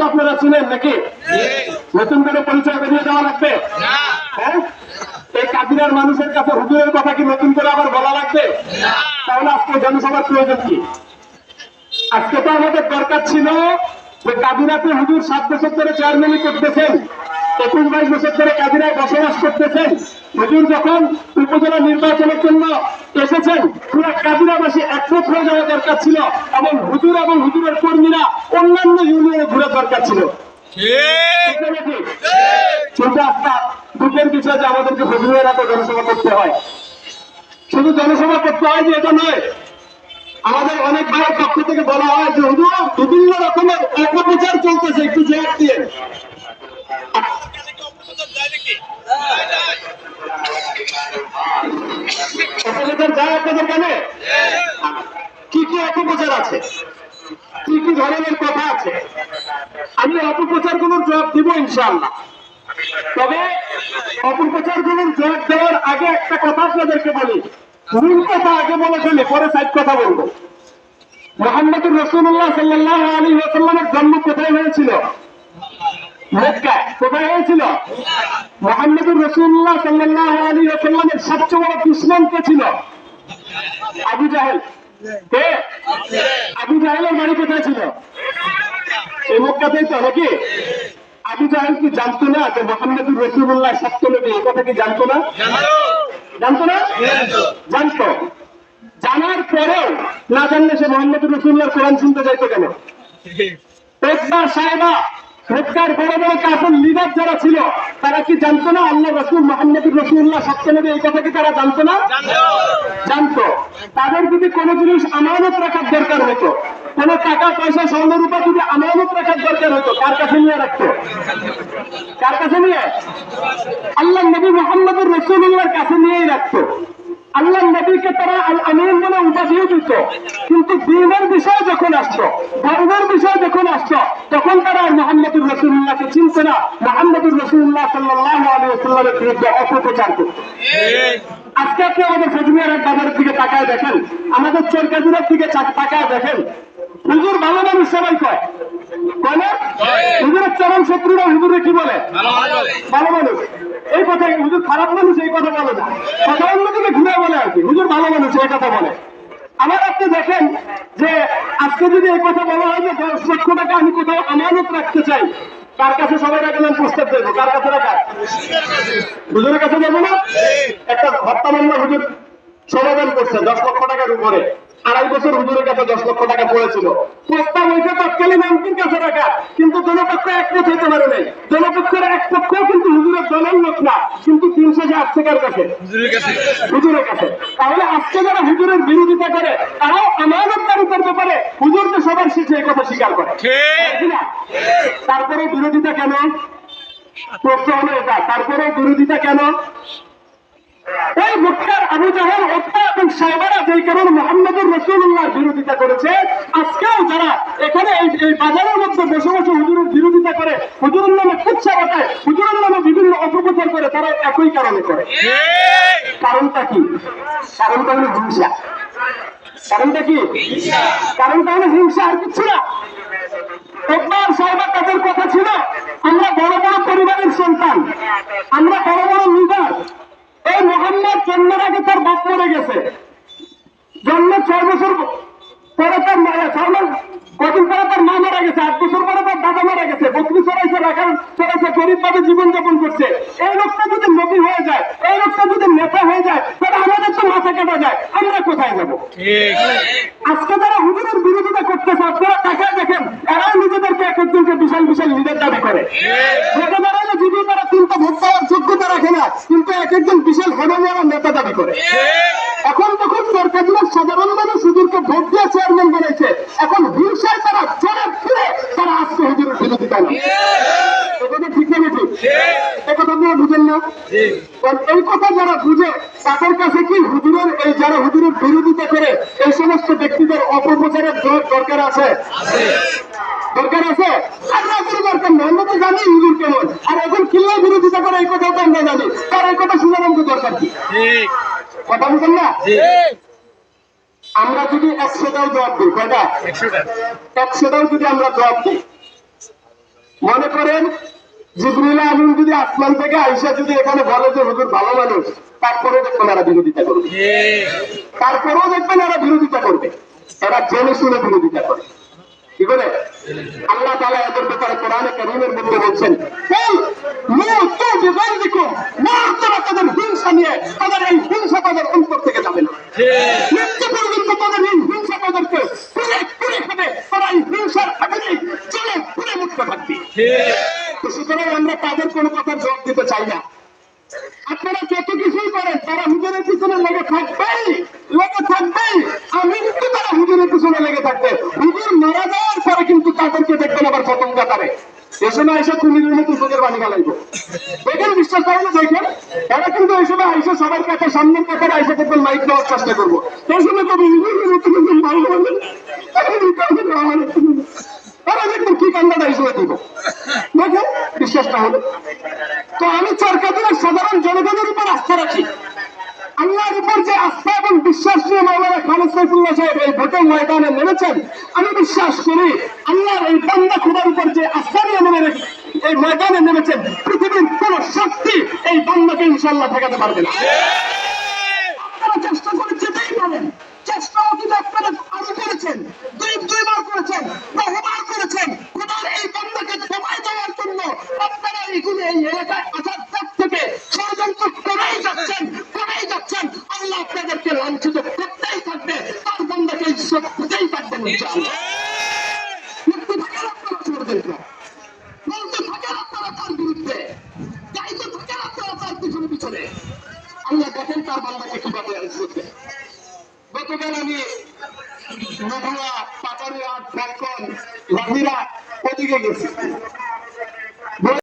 তো আপনারা চিনেন নাকি? নতুন করে পরিচয় বেরিয়ে দেওয়া লাগবে? হ্যাঁ? এই কাদিনার মানুষের কাছে হুজুরের কথা কি নতুন করে আবার বলা লাগবে? তাহলে আজকে জনসভার প্রয়োজন কি? আজকে তো আমাদের দরকার ছিল যে কাদিনাতে হুজুর সাত বছর ধরে চেয়ারম্যানই করতেছেন। একুশ বাইশ বছর ধরে কাদিনায় বসবাস করতেছেন। হুজুর যখন উপজেলা নির্বাচনের জন্য এসেছেন পুরো কাদিনাবাসী একমত হয়ে যাওয়া দরকার ছিল এবং হুজুর এবং হুজুরের কর্মীরা অন্যান্য ইউনিয়নে ঘুরে দরকার ছিল। ঠিক। না নাকি? কিন্তু আজকে দুঃখের বিষয় যে আমাদেরকে হুজুরের এত জনসভা করতে হয়। শুধু জনসভা করতে হয় যে এটা নয় আমাদের অনেক ভাইয়ের পক্ষ থেকে বলা হয় যে হুজুর বিভিন্ন রকমের অপপ্রচার চলতেছে একটু জবাব দিয়ে। কি কি অপপ্রচার আছে? কি কি ধরনের কথা আছে? আমি অপপ্রচার জবাব দিব ইনশাআল্লাহ। তবে অপপ্রচার জবাব দেওয়ার আগে একটা কথা আপনাদেরকে বলি। কথা আগে বলে ফেলে, পরে সাইড কথা বলব। মোহাম্মদুর রসুল্লাহ সাল্লাহ আলী ওসাল্লামের জন্ম কোথায় হয়েছিল? মক্কায় কোথায় হয়েছিল? মোহাম্মদুর রসুল্লাহ সাল্লাহ আলী তো, নাকি? কি জানতো না যে মোহাম্মদুর রসুল্লাহ সত্য নবী এই কথা কি জানতো না? জানতো না? জানতো। জানার পরেও না জানলে সে মোহাম্মদুর রসুল্লাহর কোরআন শুনতে যাইতো কেন? পেটবার সাহেবা ফেটকার বড় বড় কাফের লিডার যারা ছিল তারা কি জানতো না আল্লাহ রসুল মোহাম্মদুর রসুল্লাহ সত্য নবী? এই কথা কি তারা জানতো না? জানতো। তাদের যদি কোনো জিনিস আমানত রাখার দরকার হতো কোনো টাকা পয়সা স্বর্ণ রূপা যদি আমানত রাখার দরকার হতো কার কাছে নিয়ে রাখতো? কার কাছে নিয়ে? আল্লাহ নবী মোহাম্মদুর রসুল্লাহর কাছে নিয়েই রাখতো। আল্লাহ নবীকে তারা আল আমিন বলে উপাধিও দিত। কিন্তু দিনের বিষয় যখন আসতো ধর্মের বিষয় যখন আসতো তখন তারা আর মোহাম্মদুর রসুল্লাহকে চিনছে না। মোহাম্মদুর রসুল্লাহ সাল্লাহ আলী সাল্লামের বিরুদ্ধে অপপ্রচার করতো। আজকে আপনি আমাদের ফজমিয়ার বাজারের দিকে তাকায় দেখেন আমাদের চরকাজুরের দিকে তাকায় দেখেন হুজুর ভালো মানুষ সবাই কয়। হুজুরের চরম শত্রুরা হুজুরে কি বলে? ভালো মানুষ। এই কথা হুজুর খারাপ মানুষ এই কথা বলে না। কথা অন্যদিকে ঘুরে ভালো মানুষ এই কথা বলে। আবার আপনি দেখেন যে আজকে যদি এই কথা বলা হয় যে দশ লক্ষ টাকা আমি কোথাও আমানত রাখতে চাই, কার কাছে সবাই রাখলাম প্রস্তাব দেবো। কার কাছে রাখা? হুজুরের কাছে যাব না? একটা হত্যা মামলা হুজুর সমাধান করছে, দশ লক্ষ টাকার উপরে। আড়াই বছর হুজুরের কাছে দশ লক্ষ টাকা পড়েছিল। প্রস্তাব হয়েছে তৎকালীন এমপির কাছে রাখা, কিন্তু জনপক্ষ একমত হইতে পারে নাই। জনপক্ষের এক পক্ষ কিন্তু হুজুরের দলের লোক না। তিনশো যে আসছে কার কাছে। হুজুরের কাছে। তাহলে আজকে যারা হুজুরের বিরোধিতা করে তারাও আমানতদারিতার ব্যাপারে হুজুরকে সবার শেষে এই কথা স্বীকার করে। তারপরে বিরোধিতা কেন? প্রশ্ন হলো এটা। তারপরে বিরোধিতা কেন? ওই মুক্তার আবু জাহেল হত্যা এবং সাহেবারা যেই কারণে মোহাম্মদুর রসুল্লাহ বিরোধিতা করেছে আজকেও যারা এখানে এই বাজারের মধ্যে বসে বসে হুজুরের করে হুজুরের নামে কুচ্ছা বাটায় হুজুরের নামে বিভিন্ন অপপ্রচার করে, তারা একই কারণে করে। কারণটা কি? কারণটা হলো হিংসা। কারণটা কি? কারণটা হলো হিংসা আর কিছু না। তাদের কথা ছিল, আমরা বড় বড় পরিবারের সন্তান, আমরা বড় বড় লিডার এই মোহাম্মদ জন্মের আগে তার বাপ মরে গেছে। জন্ম ছয় বছর পরে তার কদিন পরে তার মা মারা গেছে, আট বছর পরে বকরি চড়াইছে রাখাল চড়াইছে গরিব ভাবে জীবন যাপন করছে। এই লোকটা যদি নবী হয়ে যায় এই লোকটা যদি নেতা হয়ে যায় তাহলে আমাদের তো মাথা কাটা যায়। আমরা কোথায় যাব? আজকে যারা হুজুরের বিরোধিতা করতেছে আপনারা তাকায় দেখেন এরাও নিজেদেরকে এক একজনকে বিশাল বিশাল লিডার দাবি করে। দাঁড়ালে যদিও তারা তিনটা ভোট পাওয়ার যোগ্যতা রাখে না কিন্তু এক একজন বিশাল হরমেরা নেতা দাবি করে। এখন যখন সরকার সাধারণ মানুষ হুজুরকে ভোট দিয়ে চেয়ারম্যান বানাইছে এখন হিংসায় তারা আজকে হুজুরের না। এটা ঠিক না এ কথা আপনারা বুঝেন না। কারণ এই কথা যারা বুঝে তাদের কাছে কি হুজুরের এই যারা হুজুরের বিরোধিতা করে এই সমস্ত ব্যক্তিদের অপপ্রচারের দরকার আছে? দরকার আছে? আমরা কোনো দরকার নেই। আমরা তো জানি হুজুর কেমন। আর এখন কিল্লা বিরোধিতা করে এই কথা তো আমরা জানি। তার এই কথা শোনার আমাদের দরকার কি? কথা বুঝেন না? আমরা যদি একশোটাও জবাব দিই কয়টা? একশোটাও যদি আমরা জবাব দিই মনে করেন জিবরুল আমিন যদি আসমান থেকে আইসা যদি এখানে বলে যে হুজুর ভালো মানুষ তারপরেও দেখবেন এরা বিরোধিতা করবে। তারপরেও দেখবেন এরা বিরোধিতা করবে। এরা জেনে শুনে বিরোধিতা করে কি করে? আল্লাহ তালা এদের ব্যাপারে কোরআনে কারীমের মধ্যে বলছেন "কুল মুতু বিগাইরিকুম না তারা তাদের হিংসা নিয়ে তাদের এই হিংসা তাদের অন্তর থেকে যাবে না মৃত্যু পর্যন্ত তাদের এই হিংসা তাদেরকে পুরে পুরে খাবে তারা এই হিংসার আগুনে চলে পুরে মুক্ত থাকবে তো সুতরাং আমরা তাদের কোনো কথার জবাব দিতে চাই না আপনারা যত কিছুই করেন তারা হুজুরের পিছনে লেগে থাকবেই লেগে থাকবেই আমি কিন্তু তারা হুজুরের পিছনে লেগে থাকবে হুজুর মারা যাওয়ার পরে কিন্তু তাদেরকে দেখবেন আবার প্রথম কাতারে এ সময় এসে কুমিরের মতো বাণী গালাইব দেখেন বিশ্বাস করেন কিন্তু এই সময় আইসে সবার সামনের কাতারে আইসে দেখবেন এই সময় কবি হুজুরের মতো বলেন তারা দেখবেন কি কান্দাটা হিসেবে দিব দেখেন বিশ্বাসটা হলো তো আমি চরকাতুরের সাধারণ জনগণের উপর আস্থা রাখি। আল্লাহর উপর যে আস্থা এবং বিশ্বাস নিয়ে মাওলানা খালেদ সাইফুল্লাহ সাহেব এই ভোটের ময়দানে নেমেছেন, আমি বিশ্বাস করি আল্লাহর এই বান্দা খুদার উপর যে আস্থা নিয়ে নেমে এই ময়দানে নেমেছেন, পৃথিবীর কোন শক্তি এই বান্দাকে ইনশাল্লাহ ঠেকাতে পারবে না। আপনারা চেষ্টা করে যেতেই পারেন। চেষ্টা অতীত আপনারা আরও করেছেন। আল্লাহ দেখেন তার বান্দাকে কীভাবে আসবে গতকাল আমি নদুয়া পাটারিয়া ফ্যালকন লাভিরা ওদিকে গেছি।